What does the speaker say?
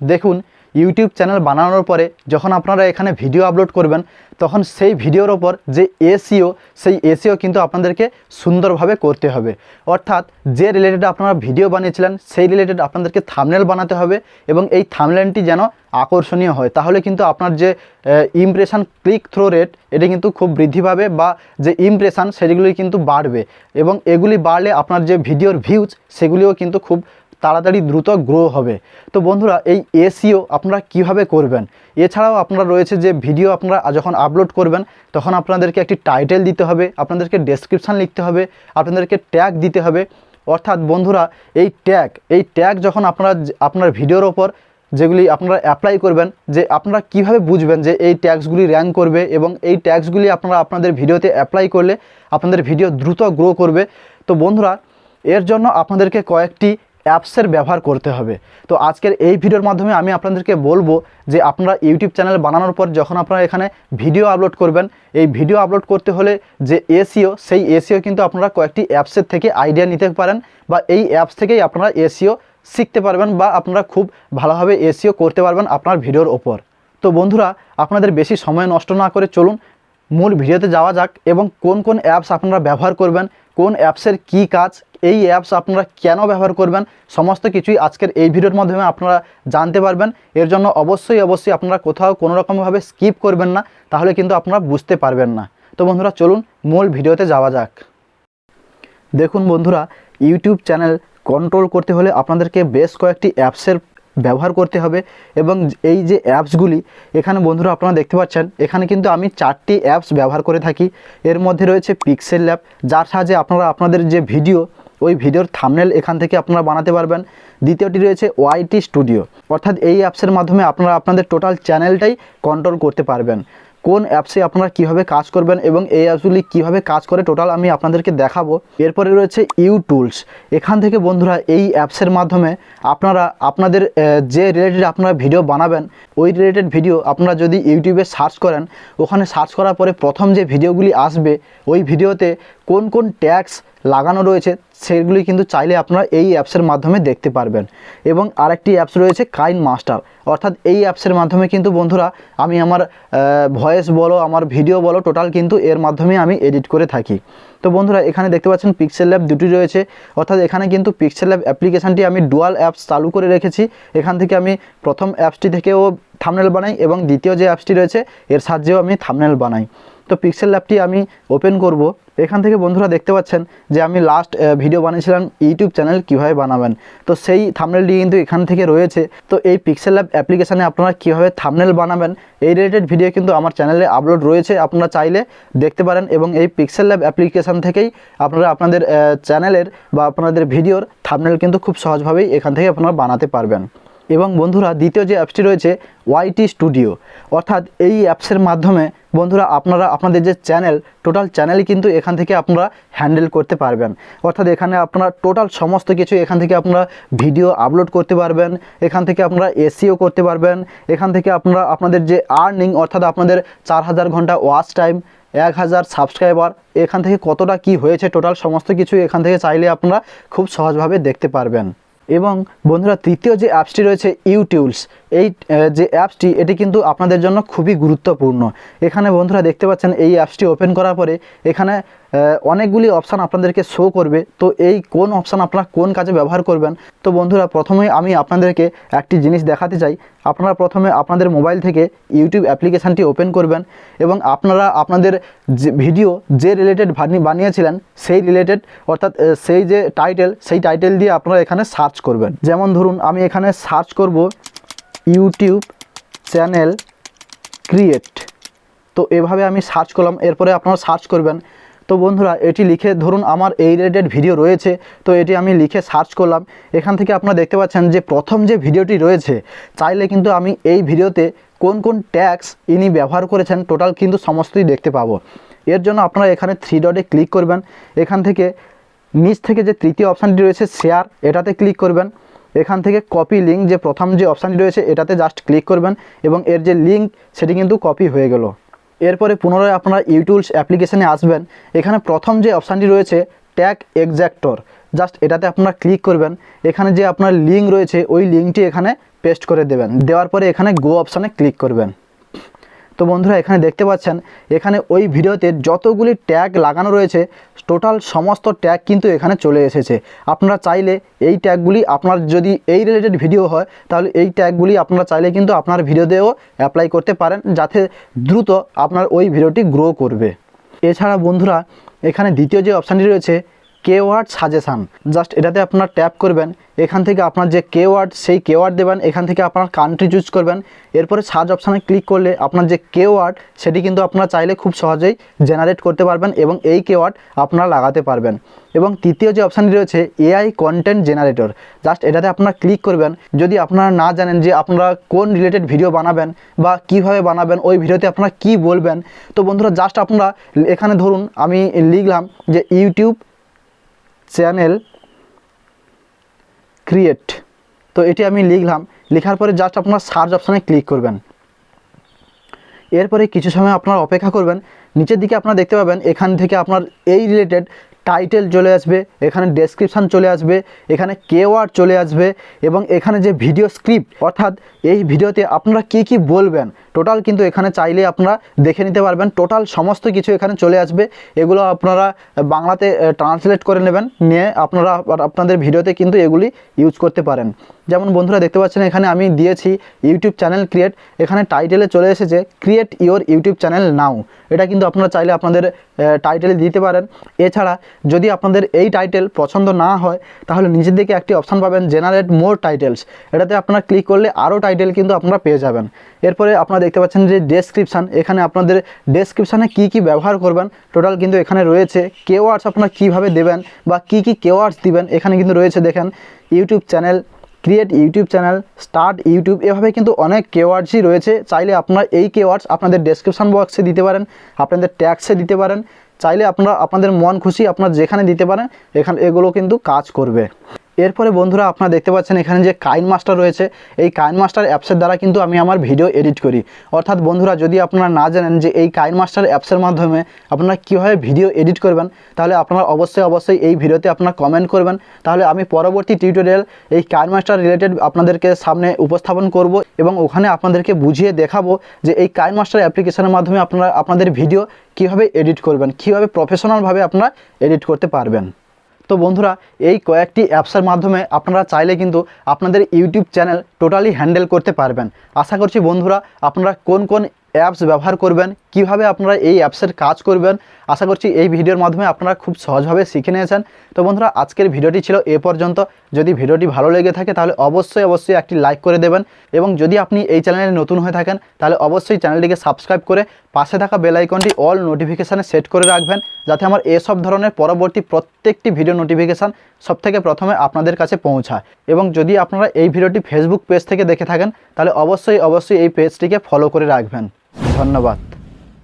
দেখুন YouTube channel বানানোর পরে যখন আপনারা এখানে ভিডিও আপলোড করবেন, তখন সেই ভিডিওর ওপর যে এসিও সেই এসিও কিন্তু আপনাদেরকে সুন্দরভাবে করতে হবে। অর্থাৎ যে রিলেটেড আপনারা ভিডিও বানিয়েছিলেন, সেই রিলেটেড আপনাদেরকে থামনেল বানাতে হবে এবং এই থামনেলটি যেন আকর্ষণীয় হয়। তাহলে কিন্তু আপনার যে ইমপ্রেশান ক্লিক থ্রো রেট এটি কিন্তু খুব বৃদ্ধি পাবে বা যে ইমপ্রেশান সেগুলি কিন্তু বাড়বে। এবং এগুলি বাড়লে আপনার যে ভিডিওর ভিউজ সেগুলিও কিন্তু খুব তাড়াতাড়ি দ্রুত গ্রো হবে। তো বন্ধুরা, এই এসিও আপনারা কীভাবে করবেন? এছাড়াও আপনারা রয়েছে যে ভিডিও আপনারা যখন আপলোড করবেন, তখন আপনাদেরকে একটি টাইটেল দিতে হবে, আপনাদেরকে ডেসক্রিপশান লিখতে হবে, আপনাদেরকে ট্যাগ দিতে হবে। অর্থাৎ বন্ধুরা, এই ট্যাগ এই ট্যাগ যখন আপনারা আপনার ভিডিওর ওপর যেগুলি আপনারা অ্যাপ্লাই করবেন, যে আপনারা কীভাবে বুঝবেন যে এই ট্যাক্সগুলি র্যাঙ্ক করবে এবং এই ট্যাক্সগুলি আপনারা আপনাদের ভিডিওতে অ্যাপ্লাই করলে আপনাদের ভিডিও দ্রুত গ্রো করবে। তো বন্ধুরা, এর জন্য আপনাদেরকে কয়েকটি অ্যাপসের ব্যবহার করতে হবে। তো আজকের এই ভিডিওর মাধ্যমে আমি আপনাদেরকে বলব যে আপনারা ইউটিউব চ্যানেল বানানোর পর যখন আপনারা এখানে ভিডিও আপলোড করবেন, এই ভিডিও আপলোড করতে হলে যে এসিও, সেই এসিও কিন্তু আপনারা কয়েকটি অ্যাপসের থেকে আইডিয়া নিতে পারেন বা এই অ্যাপস থেকেই আপনারা এসিও শিখতে পারবেন বা আপনারা খুব ভালোভাবে এসিও করতে পারবেন আপনার ভিডিওর ওপর। তো বন্ধুরা, আপনাদের বেশি সময় নষ্ট না করে চলুন, মূল ভিডিওতে যাওয়া যাক এবং কোন কোন অ্যাপস আপনারা ব্যবহার করবেন, কোন অ্যাপসের কি কাজ এই অ্যাপস আপনারা কেন ব্যবহার করবেন? সমস্ত কিছুই আজকের এই ভিডিওর মাধ্যমে আপনারা জানতে পারবেন। এর জন্য অবশ্যই অবশ্যই আপনারা কোথাও কোনো রকমভাবে স্কিপ করবেন না, তাহলে কিন্তু আপনারা বুঝতে পারবেন না। তো বন্ধুরা, চলুন মূল ভিডিওতে যাওয়া যাক। দেখুন বন্ধুরা ইউটিউব চ্যানেল কন্ট্রোল করতে হলে আপনাদেরকে বেশ কয়েকটি অ্যাপসের ব্যবহার করতে হবে এবং এই যে অ্যাপসগুলি এখানে বন্ধুরা আপনারা দেখতে পাচ্ছেন, এখানে কিন্তু আমি চারটি অ্যাপস ব্যবহার করে থাকি। এর মধ্যে রয়েছে পিক্সেল ল্যাব যার সাহায্যে আপনারা আপনাদের যে ভিডিও ওই ভিডিওর থামনেল এখান থেকে আপনারা বানাতে পারবেন। দ্বিতীয়টি রয়েছে ওয়াইটি স্টুডিও অর্থাৎ এই অ্যাপসের মাধ্যমে আপনারা আপনাদের টোটাল চ্যানেলটাই কন্ট্রোল করতে পারবেন। কোন অ্যাপসে আপনারা কীভাবে কাজ করবেন এবং এই অ্যাপসগুলি কীভাবে কাজ করে টোটাল আমি আপনাদেরকে দেখাবো। এরপরে রয়েছে ইউ টুলস এখান থেকে বন্ধুরা এই অ্যাপসের মাধ্যমে আপনারা, আপনাদের যে রিলেটেড আপনারা ভিডিও বানাবেন, ওই রিলেটেড ভিডিও আপনারা যদি ইউটিউবে সার্চ করেন, ওখানে সার্চ করার পরে প্রথম যে ভিডিওগুলি আসবে, ওই ভিডিওতে কোন কোন ট্যাক্স লাগানো রয়েছে সেগুলি কিন্তু চাইলে আপনারা এই অ্যাপসের মাধ্যমে দেখতে পারবেন। এবং আরেকটি অ্যাপস রয়েছে কাইন মাস্টার অর্থাৎ এই অ্যাপসের মাধ্যমে কিন্তু বন্ধুরা আমি আমার ভয়েস বলো, আমার ভিডিও বলো টোটাল কিন্তু এর মাধ্যমে আমি এডিট করে থাকি। তো বন্ধুরা, এখানে দেখতে পাচ্ছেন পিক্সেল ল্যাব দুটি রয়েছে। অর্থাৎ এখানে কিন্তু পিক্সেল ল্যাব অ্যাপ্লিকেশানটি আমি ডুয়াল অ্যাপস চালু করে রেখেছি। এখান থেকে আমি প্রথম অ্যাপসটি থেকেও থামনেল বানাই এবং দ্বিতীয় যে অ্যাপসটি রয়েছে, এর সাহায্যেও আমি থামনেল বানাই। তো পিক্সেল ল্যাবটি আমি ওপেন করব। এখান থেকে বন্ধুরা দেখতে পাচ্ছেন যে আমি লাস্ট ভিডিও বানিয়েছিলাম ইউটিউব চ্যানেল কীভাবে বানাবেন। তো সেই থামনেলটি কিন্তু এখান থেকে রয়েছে। তো এই পিক্সেল ল্যাব অ্যাপ্লিকেশানে আপনারা কীভাবে থামনেল বানাবেন, এই রিলেটেড ভিডিও কিন্তু আমার চ্যানেলে আপলোড রয়েছে, আপনারা চাইলে দেখতে পারেন এবং এই পিক্সেল ল্যাব অ্যাপ্লিকেশান থেকেই আপনারা আপনাদের চ্যানেলের বা আপনাদের ভিডিওর থামনেল কিন্তু খুব সহজভাবেই এখান থেকে আপনারা বানাতে পারবেন। এবং বন্ধুরা, দ্বিতীয় যে অ্যাপসটি রয়েছে ওয়াইটি স্টুডিও, অর্থাৎ এই অ্যাপসের মাধ্যমে বন্ধুরা আপনারা, আপনাদের যে চ্যানেল, টোটাল চ্যানেলই কিন্তু এখান থেকে আপনারা হ্যান্ডেল করতে পারবেন। অর্থাৎ এখানে আপনারা টোটাল সমস্ত কিছু এখান থেকে আপনারা ভিডিও আপলোড করতে পারবেন, এখান থেকে আপনারা এসিও করতে পারবেন, এখান থেকে আপনারা, আপনাদের যে আর্নিং, অর্থাৎ আপনাদের চার হাজার ঘণ্টা ওয়াচ টাইম, এক হাজার সাবস্ক্রাইবার, এখান থেকে কতটা কি হয়েছে, টোটাল সমস্ত কিছু এখান থেকে চাইলে আপনারা খুব সহজভাবে দেখতে পারবেন। এবং বন্ধুরা তৃতীয় যে অ্যাপসটি রয়েছে ইউটিউবস এই যে অ্যাপসটি, এটি কিন্তু আপনাদের জন্য খুবই গুরুত্বপূর্ণ। এখানে বন্ধুরা দেখতে পাচ্ছেন, এই অ্যাপসটি ওপেন করার পরে এখানে অনেকগুলি অপশান আপনাদেরকে শো করবে। তো এই কোন অপশান আপনারা কোন কাজে ব্যবহার করবেন? তো বন্ধুরা প্রথমেই আমি আপনাদেরকে একটি জিনিস দেখাতে চাই। আপনারা প্রথমে আপনাদের মোবাইল থেকে ইউটিউব অ্যাপ্লিকেশানটি ওপেন করবেন এবং আপনারা আপনাদের যে ভিডিও, যে রিলেটেড বানিয়েছিলেন, সেই রিলেটেড অর্থাৎ সেই যে টাইটেল সেই টাইটেল দিয়ে আপনারা এখানে সার্চ করবেন। যেমন ধরুন, আমি এখানে সার্চ করব ইউটিউব চ্যানেল ক্রিয়েট তো এভাবে আমি সার্চ করলাম, এরপরে আপনারা সার্চ করবেন। তো বন্ধুরা, এটি লিখে ধরুন আমার এই রিলেটেড ভিডিও রয়েছে, তো এটি আমি লিখে সার্চ করলাম। এখান থেকে আপনারা দেখতে পাচ্ছেন যে প্রথম যে ভিডিওটি রয়েছে, চাইলে কিন্তু আমি এই ভিডিওতে কোন কোন ট্যাক্স ইনি ব্যবহার করেছেন টোটাল কিন্তু সমস্তই দেখতে পাবো। এর জন্য আপনারা এখানে থ্রি ডটে ক্লিক করবেন। এখান থেকে নিচ থেকে যে তৃতীয় অপশানটি রয়েছে শেয়ার এটাতে ক্লিক করবেন। এখান থেকে কপি লিঙ্ক যে প্রথম যে অপশানটি রয়েছে, এটাতে জাস্ট ক্লিক করবেন এবং এর যে লিঙ্ক সেটি কিন্তু কপি হয়ে গেল। এরপরে পুনরায় আপনারা ইউটুলস অ্যাপ্লিকেশানে আসবেন। এখানে প্রথম যে অপশানটি রয়েছে ট্যাগ এক্স্যাক্টর জাস্ট এটাতে আপনারা ক্লিক করবেন। এখানে যে আপনার লিঙ্ক রয়েছে, ওই লিঙ্কটি এখানে পেস্ট করে দেবেন। দেওয়ার পরে এখানে গো অপশানে ক্লিক করবেন। তো বন্ধুরা এখানে দেখতে পাচ্ছেন, এখানে ওই ভিডিওতে যতগুলি ট্যাগ লাগানো রয়েছে টোটাল সমস্ত ট্যাগ কিন্তু এখানে চলে এসেছে। আপনারা চাইলে এই ট্যাগগুলি আপনার যদি এই রিলেটেড ভিডিও হয়, তাহলে এই ট্যাগগুলি আপনারা চাইলে কিন্তু আপনার ভিডিওতেও অ্যাপ্লাই করতে পারেন, যাতে দ্রুত আপনার ওই ভিডিওটি গ্রো করবে। এছাড়া বন্ধুরা, এখানে দ্বিতীয় যে অপশানটি রয়েছে কেওয়ার্ড সাজেশান জাস্ট এটাতে আপনার ট্যাপ করবেন, এখান থেকে আপনার যে কেওয়ার্ড সেই কেওয়ার্ড দেবেন, এখান থেকে আপনার কান্ট্রি চুজ করবেন। এরপরে সার্চ অপশানে ক্লিক করলে আপনার যে কেওয়ার্ড সেটি কিন্তু আপনারা চাইলে খুব সহজেই জেনারেট করতে পারবেন এবং এই কেওয়ার্ড আপনারা লাগাতে পারবেন। এবং তৃতীয় যে অপশানটি রয়েছে এআই কন্টেন্ট জেনারেটর জাস্ট এটাতে আপনারা ক্লিক করবেন। যদি আপনারা না জানেন যে আপনারা কোন রিলেটেড ভিডিও বানাবেন বা কীভাবে বানাবেন, ওই ভিডিওতে আপনারা কি বলবেন, তো বন্ধুরা জাস্ট আপনারা এখানে ধরুন, আমি লিখলাম যে ইউটিউব চ্যানেল ক্রিয়েট। তো এটি আমি লিখলাম। লেখার পরে জাস্ট আপনার সার্চ অপশানে ক্লিক করবেন। এরপরে কিছু সময় আপনারা অপেক্ষা করবেন। নিচের দিকে আপনারা দেখতে পাবেন, এখান থেকে আপনার এই রিলেটেড টাইটেল চলে আসবে, এখানে ডেসক্রিপশান চলে আসবে, এখানে কেওয়ার চলে আসবে এবং এখানে যে ভিডিও স্ক্রিপ্ট অর্থাৎ এই ভিডিওতে আপনারা কি কি বলবেন টোটাল কিন্তু এখানে চাইলে আপনারা দেখে নিতে পারবেন। টোটাল সমস্ত কিছু এখানে চলে আসবে, এগুলো আপনারা বাংলাতে ট্রান্সলেট করে নেবেন, নিয়ে আপনারা, আপনাদের ভিডিওতে কিন্তু এগুলি ইউজ করতে পারেন। যেমন বন্ধুরা দেখতে পাচ্ছেন, এখানে আমি দিয়েছি ইউটিউব চ্যানেল ক্রিয়েট। এখানে টাইটেলে চলে এসেছে create your YouTube channel now এটা কিন্তু আপনারা চাইলে আপনাদের টাইটেলে দিতে পারেন। এছাড়া যদি আপনাদের এই টাইটেল পছন্দ না হয়, তাহলে নিজের দিকে একটি অপশান পাবেন জেনারেট মোর টাইটেলস এটাতে আপনারা ক্লিক করলে আরও টাইটেল কিন্তু আপনারা পেয়ে যাবেন। এরপরে আপনারা দেখতে পাচ্ছেন যে ডেসক্রিপশান এখানে আপনাদের ডেসক্রিপশানে কি কি ব্যবহার করবেন টোটাল কিন্তু এখানে রয়েছে। কেওয়ার্ডস আপনারা কীভাবে দেবেন বা কি কি কেওয়ার্ডস দিবেন, এখানে কিন্তু রয়েছে, দেখেন YouTube channel create YouTube channel start YouTube এভাবে কিন্তু অনেক কেওয়ার্ডসই রয়েছে। চাইলে আপনারা এই কেওয়ার্ডস আপনাদের ডেসক্রিপশান বক্সে দিতে পারেন, আপনাদের ট্যাক্সে দিতে পারেন। চাইলে আপনারা, আপনাদের মন খুশি আপনারা যেখানে দিতে পারেন, এখানে, এগুলো কিন্তু কাজ করবে। এরপরে বন্ধুরা আপনারা দেখতে পাচ্ছেন এখানে যে কাইন মাস্টার রয়েছে, এই কাইন মাস্টার অ্যাপসের দ্বারা কিন্তু আমি আমার ভিডিও এডিট করি। অর্থাৎ বন্ধুরা, যদি আপনারা না জানেন যে এই কাইন মাস্টার অ্যাপসের মাধ্যমে আপনারা কীভাবে ভিডিও এডিট করবেন, তাহলে আপনারা অবশ্যই অবশ্যই এই ভিডিওতে আপনারা কমেন্ট করবেন। তাহলে আমি পরবর্তী টিউটোরিয়াল এই কাইন মাস্টার রিলেটেড আপনাদেরকে সামনে উপস্থাপন করব এবং ওখানে আপনাদেরকে বুঝিয়ে দেখাবো যে এই কাইন মাস্টার অ্যাপ্লিকেশনের মাধ্যমে আপনারা আপনাদের ভিডিও কীভাবে এডিট করবেন, কীভাবে প্রফেশনালভাবে আপনারা এডিট করতে পারবেন। তো বন্ধুরা, এই কয়েকটি অ্যাপসের মাধ্যমে আপনারা চাইলে কিন্তু আপনাদের ইউটিউব চ্যানেল টোটালি হ্যান্ডেল করতে পারবেন। আশা করছি বন্ধুরা, আপনারা কোন কোন অ্যাপস ব্যবহার করবেন, কীভাবে আপনারা এই অ্যাপসের কাজ করবেন, আশা করছি এই ভিডিওর মাধ্যমে আপনারা খুব সহজভাবে শিখে নিয়েছেন। তো বন্ধুরা, আজকের ভিডিওটি ছিল এ পর্যন্ত। যদি ভিডিওটি ভালো লেগে থাকে, তাহলে অবশ্যই অবশ্যই একটি লাইক করে দেবেন। এবং যদি আপনি এই চ্যানেলে নতুন হয়ে থাকেন, তাহলে অবশ্যই চ্যানেলটিকে সাবস্ক্রাইব করে পাশে থাকা বেল আইকনটি অল নোটিফিকেশানে সেট করে রাখবেন, যাতে আমার এসব ধরনের পরবর্তী প্রত্যেকটি ভিডিও নোটিফিকেশান সবথেকে প্রথমে আপনাদের কাছে পৌঁছায়। এবং যদি আপনারা এই ভিডিওটি ফেসবুক পেজ থেকে দেখে থাকেন, তাহলে অবশ্যই অবশ্যই এই পেজটিকে ফলো করে রাখবেন। ধন্যবাদ।